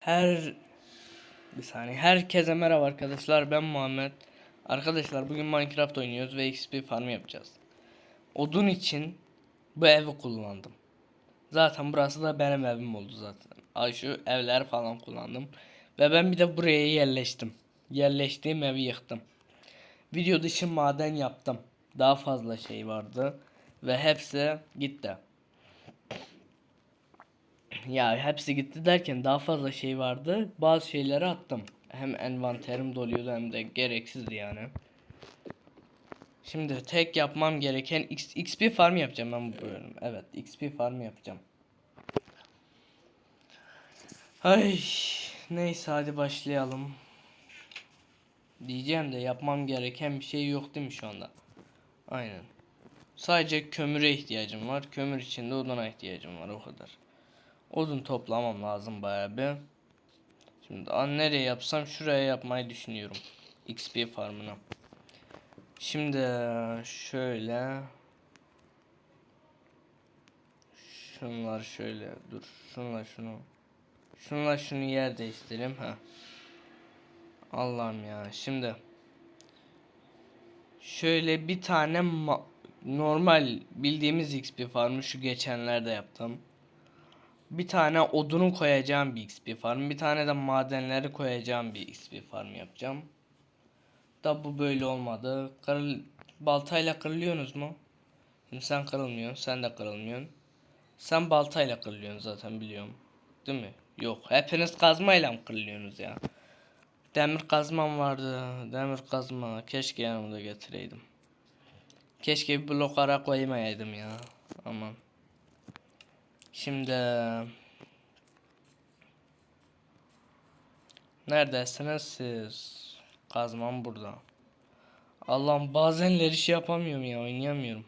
Her bir saniye. Herkese merhaba arkadaşlar. Ben Muhammed. Arkadaşlar bugün Minecraft oynuyoruz ve XP farm yapacağız. Odun için bu evi kullandım. Zaten burası da benim evim oldu zaten. Ay şu evler falan kullandım. Ve ben bir de buraya yerleştim. Yerleştiğim evi yıktım. Video dışı maden yaptım. Daha fazla şey vardı. Ve hepsi gitti. Ya hepsi gitti derken daha fazla şey vardı. Bazı şeyleri attım. Hem envanterim doluyordu hem de gereksizdi yani. Şimdi tek yapmam gereken X, XP farm yapacağım ben bu bölüm. Evet XP farm yapacağım. Ay neyse hadi başlayalım. Diyeceğim de yapmam gereken bir şey yok değil mi şu anda? Aynen. Sadece kömüre ihtiyacım var. Kömür için de oduna ihtiyacım var o kadar. Odun toplamam lazım bayağı bir. Şimdi an nereye yapsam şuraya yapmayı düşünüyorum. XP farmına. Şimdi şöyle Şunlar şöyle dur. Şunla şunu. Şunla şunu yer değiştirelim ha. Allah'ım ya. Şimdi şöyle bir tane ma- normal bildiğimiz XP farmı şu geçenlerde yaptım. Bir tane odunu koyacağım bir XP farm. Bir tane de madenleri koyacağım bir XP farm yapacağım. Da bu böyle olmadı. Kırıl baltayla kırılıyorsunuz mu? Şimdi sen kırılmıyorsun, sen de kırılmıyorsun. Sen baltayla kırılıyorsun zaten biliyorum. Değil mi? Yok. Hepiniz kazmayla mı kırılıyorsunuz ya? Demir kazmam vardı. Demir kazma. Keşke yanımda getireydim. Keşke bir blok ara koymayaydım ya. Aman. Şimdi Neredesiniz siz? Kazmam burada. Allah'ım bazenleri şey yapamıyorum ya oynayamıyorum.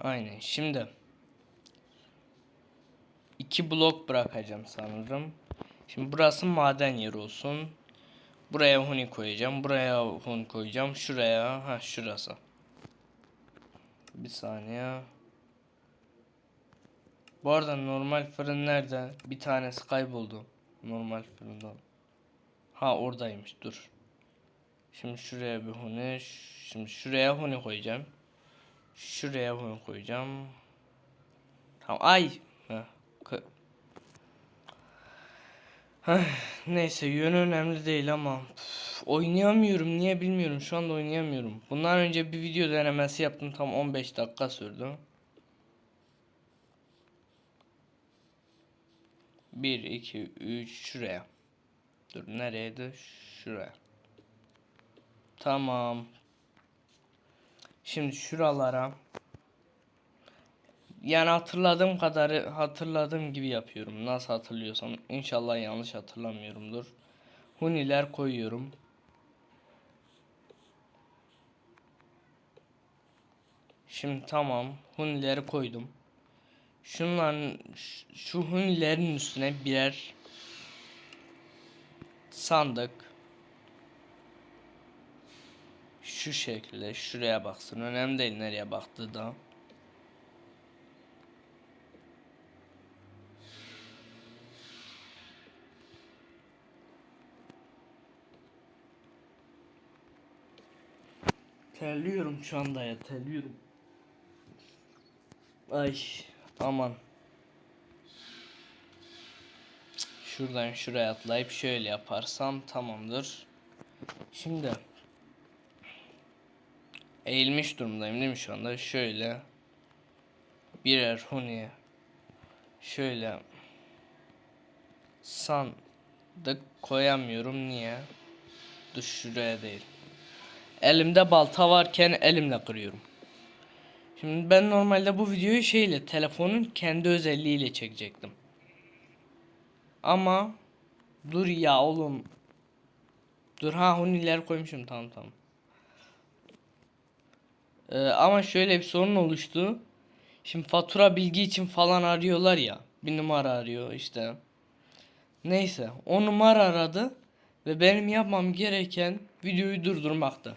Aynen şimdi iki blok bırakacağım sanırım. Şimdi burası maden yeri olsun. Buraya huni koyacağım. Buraya hun koyacağım. Şuraya. Ha şurası. Bir saniye. Bu arada normal fırın nerede? Bir tanesi kayboldu. Normal fırından. Ha oradaymış. Dur. Şimdi şuraya bir huni. Şimdi şuraya huni koyacağım. Şuraya huni koyacağım. Tamam. Ay. Kı- Heh, Neyse yönü önemli değil ama üf, oynayamıyorum niye bilmiyorum şu anda oynayamıyorum. Bundan önce bir video denemesi yaptım tam 15 dakika sürdü. 1 2 3 şuraya. Dur nereydi? Şuraya. Tamam. Şimdi şuralara yani hatırladığım kadarı hatırladığım gibi yapıyorum. Nasıl hatırlıyorsam inşallah yanlış hatırlamıyorumdur. Huniler koyuyorum. Şimdi tamam. Hunileri koydum. Şunların şu hunilerin üstüne birer sandık şu şekilde şuraya baksın. Önemli değil nereye baktığı da. Terliyorum şu anda ya terliyorum. Ay aman. Şuradan şuraya atlayıp şöyle yaparsam tamamdır. Şimdi eğilmiş durumdayım değil mi şu anda? Şöyle birer huni şöyle sandık koyamıyorum niye? Dur şuraya değil. Elimde balta varken elimle kırıyorum. Şimdi ben normalde bu videoyu şeyle telefonun kendi özelliğiyle çekecektim. Ama dur ya oğlum. Dur ha huniler koymuşum tamam tamam. Ee, ama şöyle bir sorun oluştu. Şimdi fatura bilgi için falan arıyorlar ya. Bir numara arıyor işte. Neyse o numara aradı ve benim yapmam gereken videoyu durdurmaktı.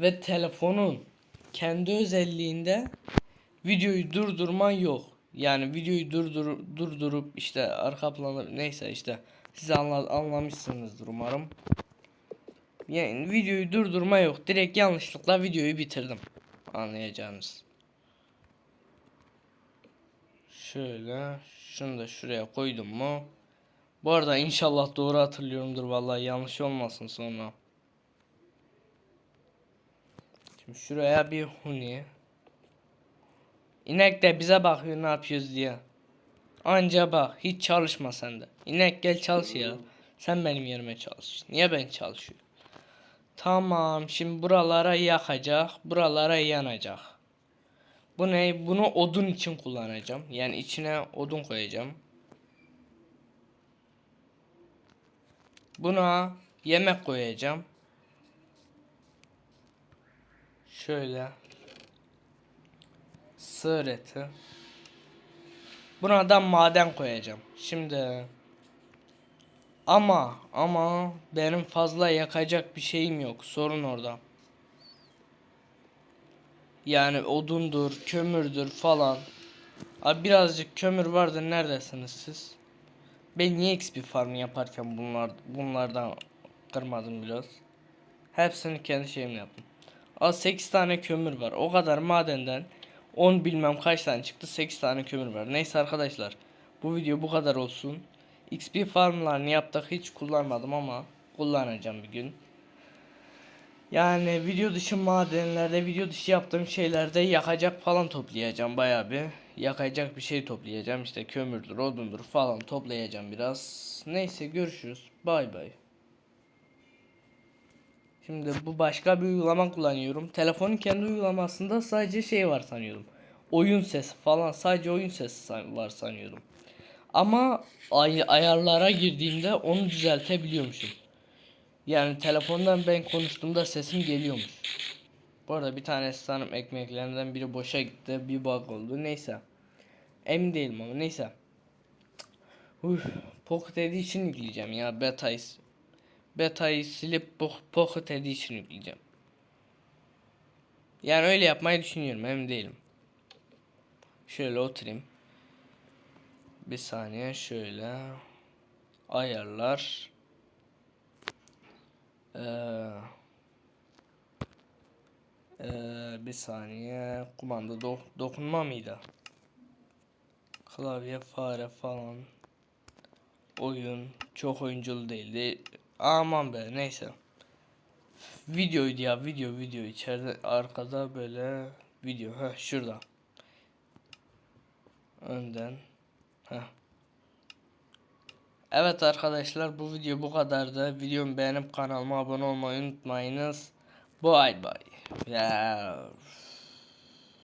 Ve telefonun kendi özelliğinde videoyu durdurman yok. Yani videoyu durdur durdurup işte arka planı neyse işte siz anla anlamışsınızdır umarım. Yani videoyu durdurma yok. Direkt yanlışlıkla videoyu bitirdim. Anlayacağınız. Şöyle şunu da şuraya koydum mu? Bu arada inşallah doğru hatırlıyorumdur vallahi yanlış olmasın sonra. Şimdi şuraya bir huni. İnek de bize bakıyor ne yapıyoruz diye. Anca bak hiç çalışma sen de. İnek gel çalış ya. Sen benim yerime çalış. Niye ben çalışıyorum? Tamam şimdi buralara yakacak. Buralara yanacak. Bu ne? Bunu odun için kullanacağım. Yani içine odun koyacağım. Buna yemek koyacağım. Şöyle. Sığır eti. Buna da maden koyacağım. Şimdi ama ama benim fazla yakacak bir şeyim yok. Sorun orada. Yani odundur, kömürdür falan. Abi birazcık kömür vardı. Neredesiniz siz? Ben niye XP farmı yaparken bunlar bunlardan kırmadım biraz. Hepsini kendi şeyimle yaptım. Az 8 tane kömür var. O kadar madenden 10 bilmem kaç tane çıktı. 8 tane kömür var. Neyse arkadaşlar. Bu video bu kadar olsun. XP farmlarını yaptık. Hiç kullanmadım ama kullanacağım bir gün. Yani video dışı madenlerde, video dışı yaptığım şeylerde yakacak falan toplayacağım bayağı bir. Yakacak bir şey toplayacağım. İşte kömürdür, odundur falan toplayacağım biraz. Neyse görüşürüz. Bay bay. Şimdi bu başka bir uygulama kullanıyorum. Telefonun kendi uygulamasında sadece şey var sanıyordum. Oyun sesi falan sadece oyun sesi var sanıyordum. Ama ay ayarlara girdiğimde onu düzeltebiliyormuşum. Yani telefondan ben konuştuğumda sesim geliyormuş. Bu arada bir tanesi sanırım ekmeklerinden biri boşa gitti. Bir bug oldu. Neyse. Emin değilim ama neyse. Uf, Pocket Edition yükleyeceğim ya. Beta'yı Beta'yı silip Pocket Edition yükleyeceğim. Yani öyle yapmayı düşünüyorum. Emin değilim. Şöyle oturayım. Bir saniye şöyle. Ayarlar. Ee, ee, bir saniye kumanda do dokunma mıydı? Klavye fare falan oyun çok oyunculu değildi. Aman be neyse. Videoydu ya video video içeride arkada böyle video ha şurada. Önden ha. Evet arkadaşlar bu video bu kadardı. Videomu beğenip kanalıma abone olmayı unutmayınız. Bye bye. Ya.